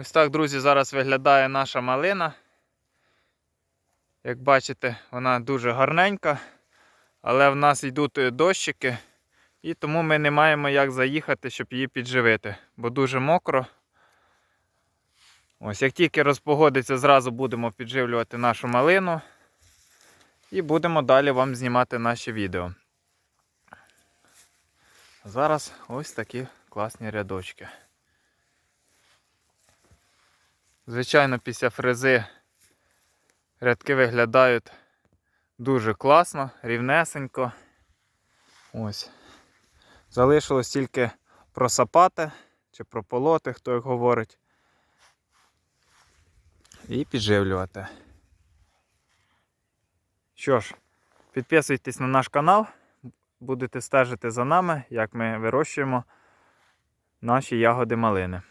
Ось так, друзі, зараз виглядає наша малина. Як бачите, вона дуже гарненька, але в нас йдуть е, дощики, і тому ми не маємо як заїхати, щоб її підживити, бо дуже мокро. Ось, як тільки розпогодиться, зразу будемо підживлювати нашу малину і будемо далі вам знімати наші відео. Зараз ось такі класні рядочки. Звичайно, після фрези рядки виглядають дуже класно, рівнесенько. Ось. Залишилось тільки просапати чи прополоти, хто як говорить. І підживлювати. Що ж, підписуйтесь на наш канал, будете стежити за нами, як ми вирощуємо наші ягоди малини.